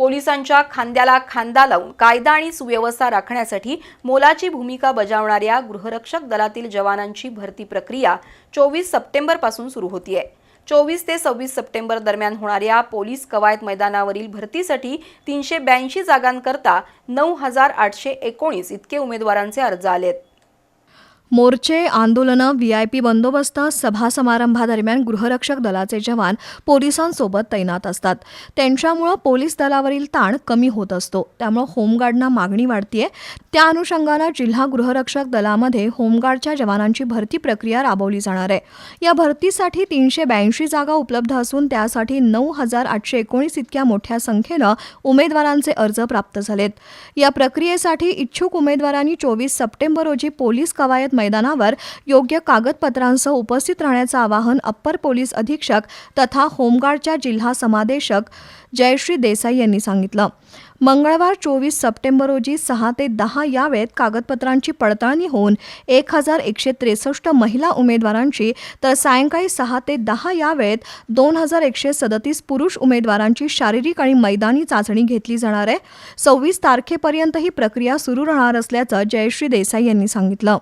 पोलिसांच्या खांद्याला खांदा लावून कायदा आणि सुव्यवस्था राखण्यासाठी मोलाची भूमिका बजावणाऱ्या गृहरक्षक दलातील जवानांची भरती प्रक्रिया चोवीस सप्टेंबरपासून सुरू होती आहे चोवीस ते सव्वीस सप्टेंबर दरम्यान होणाऱ्या पोलीस कवायत मैदानावरील भरतीसाठी तीनशे ब्याऐंशी जागांकरता नऊ हजार आठशे एकोणीस इतके उमेदवारांचे अर्ज आलेत. मोर्चे आंदोलनं व्हीआयपी बंदोबस्त सभा समारंभादरम्यान गृहरक्षक दलाचे जवान पोलिसांसोबत तैनात असतात. त्यांच्यामुळं पोलीस दलावरील ताण कमी होत असतो. त्यामुळं होमगार्डना मागणी वाढतीये. त्या अनुषंगानं जिल्हा गृहरक्षक दलामध्ये होमगार्डच्या जवानांची भरती प्रक्रिया राबवली जाणार आहे. या भरतीसाठी तीनशे ब्याऐंशी जागा उपलब्ध असून त्यासाठी नऊ हजार आठशे एकोणीस इतक्या मोठ्या संख्येनं उमेदवारांचे अर्ज प्राप्त झालेत. या प्रक्रियेसाठी इच्छुक उमेदवारांनी चोवीस सप्टेंबर रोजी पोलीस कवायत मैदानावर योग्य कागदपत्रांसह उपस्थित राहण्याचं आवाहन अप्पर पोलीस अधीक्षक तथा होमगार्डच्या जिल्हा समादेशक जयश्री देसाई यांनी सांगितलं. मंगळवार चोवीस सप्टेंबर रोजी सहा ते दहा या वेळेत कागदपत्रांची पडताळणी होऊन एक हजार एकशे त्रेसष्ट महिला उमेदवारांची तर सायंकाळी सहा ते दहा या वेळेत दोन हजार एकशे सदतीस पुरुष उमेदवारांची शारीरिक आणि मैदानी चाचणी घेतली जाणार आहे. सव्वीस तारखेपर्यंत ही प्रक्रिया सुरू राहणार असल्याचं जयश्री देसाई यांनी सांगितलं.